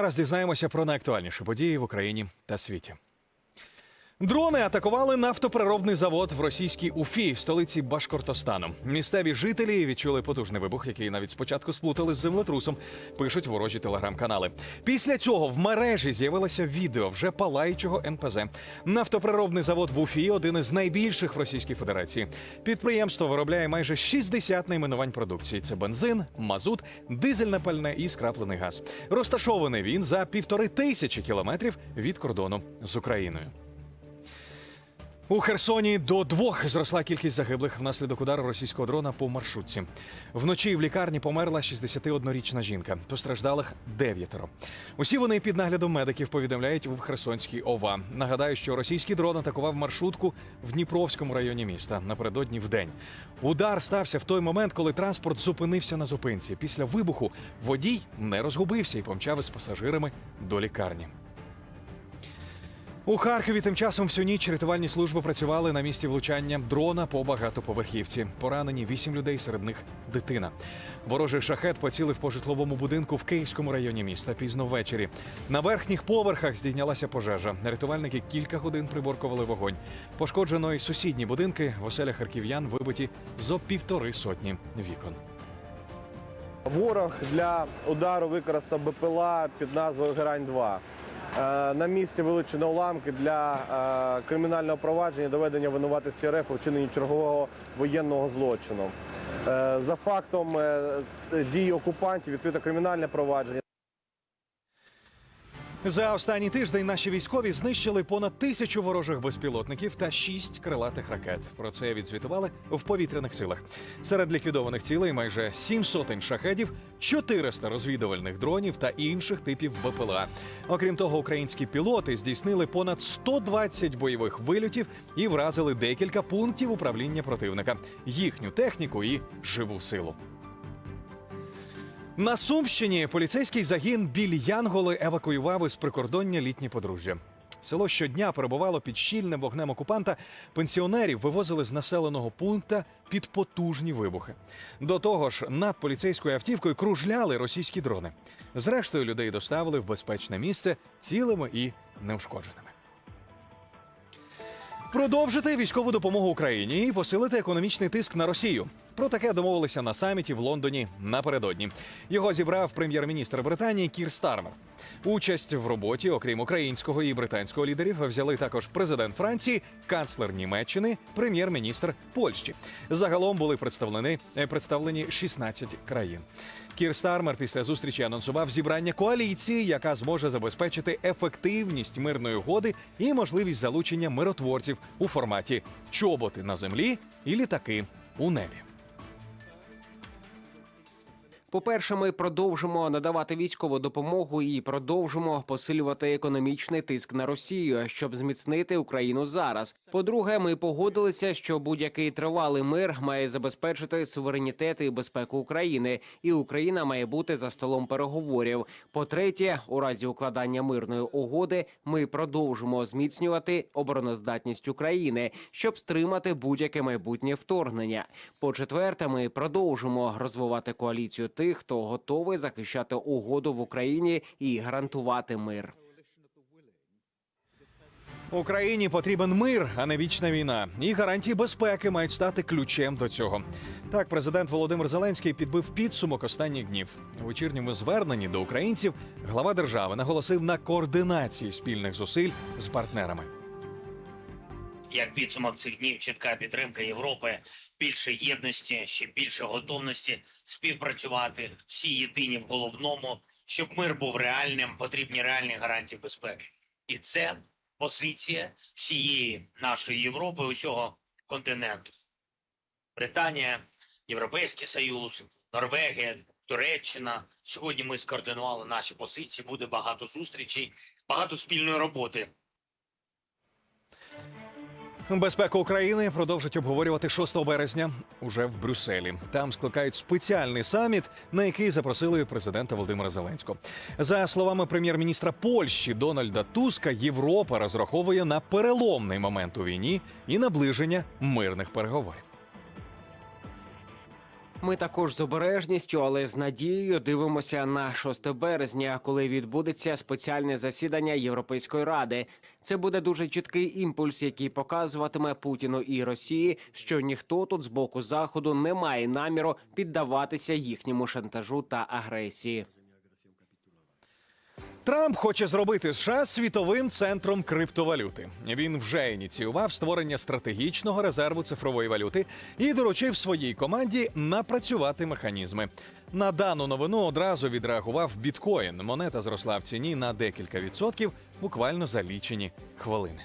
Зараз дізнаємося про найактуальніші події в Україні та світі. Дрони атакували нафтопереробний завод в російській Уфі, столиці Башкортостану. Місцеві жителі відчули потужний вибух, який навіть спочатку сплутали з землетрусом. Пишуть ворожі телеграм-канали. Після цього в мережі з'явилося відео вже палаючого НПЗ. Нафтопереробний завод в Уфі один із найбільших в Російській Федерації. Підприємство виробляє майже 60 найменувань продукції. Це бензин, мазут, дизельне пальне і скраплений газ. Розташований він за півтори тисячі кілометрів від кордону з Україною. У Херсоні до двох зросла кількість загиблих внаслідок удару російського дрона по маршрутці. Вночі в лікарні померла 61-річна жінка. Постраждалих дев'ятеро. Усі вони під наглядом медиків повідомляють у Херсонській ОВА. Нагадаю, що російський дрон атакував маршрутку в Дніпровському районі міста напередодні в день. Удар стався в той момент, коли транспорт зупинився на зупинці. Після вибуху водій не розгубився і помчав із пасажирами до лікарні. У Харкові тим часом всю ніч рятувальні служби працювали на місці влучання дрона по багатоповерхівці. Поранені вісім людей, серед них дитина. Ворожий шахет поцілив по житловому будинку в Київському районі міста пізно ввечері. На верхніх поверхах здійнялася пожежа. Рятувальники кілька годин приборкували вогонь. Пошкоджено й сусідні будинки в оселях харків'ян вибиті зо півтори сотні вікон. Ворог для удару використав БПЛА під назвою Герань-2. Е, На місці вилучено уламки для е, кримінального провадження доведення винуватості РФ у вчиненні чергового воєнного злочину. Е, За фактом дій окупантів відкрито кримінальне провадження. За останній тиждень наші військові знищили понад тисячу ворожих безпілотників та шість крилатих ракет. Про це відзвітували в повітряних силах. Серед ліквідованих цілей майже сім сотень шахедів, 400 розвідувальних дронів та інших типів БПЛА. Окрім того, українські пілоти здійснили понад 120 бойових вильотів і вразили декілька пунктів управління противника, їхню техніку і живу силу. На Сумщині поліцейський загін білі Янголи евакуював із прикордоння літні подружжя. Село щодня перебувало під щільним вогнем окупанта. Пенсіонерів вивозили з населеного пункта під потужні вибухи. До того ж, над поліцейською автівкою кружляли російські дрони. Зрештою, людей доставили в безпечне місце цілими і неушкодженими. Продовжити військову допомогу Україні і посилити економічний тиск на Росію. Про таке домовилися на саміті в Лондоні напередодні. Його зібрав прем'єр-міністр Британії Кір Стармер. Участь в роботі, окрім українського і британського лідерів, взяли також президент Франції, канцлер Німеччини, прем'єр-міністр Польщі. Загалом були представлені, е, представлені 16 країн. Кір Стармер після зустрічі анонсував зібрання коаліції, яка зможе забезпечити ефективність мирної угоди і можливість залучення миротворців у форматі чоботи на землі і літаки у небі. По-перше, ми продовжимо надавати військову допомогу і продовжимо посилювати економічний тиск на Росію, щоб зміцнити Україну зараз. По-друге, ми погодилися, що будь-який тривалий мир має забезпечити суверенітет і безпеку України, і Україна має бути за столом переговорів. По-третє, у разі укладання мирної угоди ми продовжимо зміцнювати обороноздатність України, щоб стримати будь-яке майбутнє вторгнення. По-четверте, ми продовжимо розвивати коаліцію тих, хто готовий захищати угоду в Україні і гарантувати мир. Україні потрібен мир, а не вічна війна. І гарантії безпеки мають стати ключем до цього. Так, президент Володимир Зеленський підбив підсумок останніх днів. У вечірньому зверненні до українців глава держави наголосив на координації спільних зусиль з партнерами. Як підсумок цих днів, чітка підтримка Європи, більше єдності, ще більше готовності співпрацювати, всі єдині в головному, щоб мир був реальним, потрібні реальні гарантії безпеки. І це позиція всієї нашої Європи, усього континенту. Британія, Європейський Союз, Норвегія, Туреччина. Сьогодні ми скоординували наші позиції. Буде багато зустрічей, багато спільної роботи. Безпеку України продовжать обговорювати 6 березня уже в Брюсселі. Там скликають спеціальний саміт, на який запросили президента Володимира Зеленського. За словами прем'єр-міністра Польщі Дональда Туска, Європа розраховує на переломний момент у війні і наближення мирних переговорів. Ми також з обережністю, але з надією дивимося на 6 березня, коли відбудеться спеціальне засідання Європейської ради. Це буде дуже чіткий імпульс, який показуватиме Путіну і Росії, що ніхто тут з боку заходу не має наміру піддаватися їхньому шантажу та агресії. Трамп хоче зробити США світовим центром криптовалюти. Він вже ініціював створення стратегічного резерву цифрової валюти і доручив своїй команді напрацювати механізми. На дану новину одразу відреагував біткоін. Монета зросла в ціні на декілька відсотків буквально за лічені хвилини.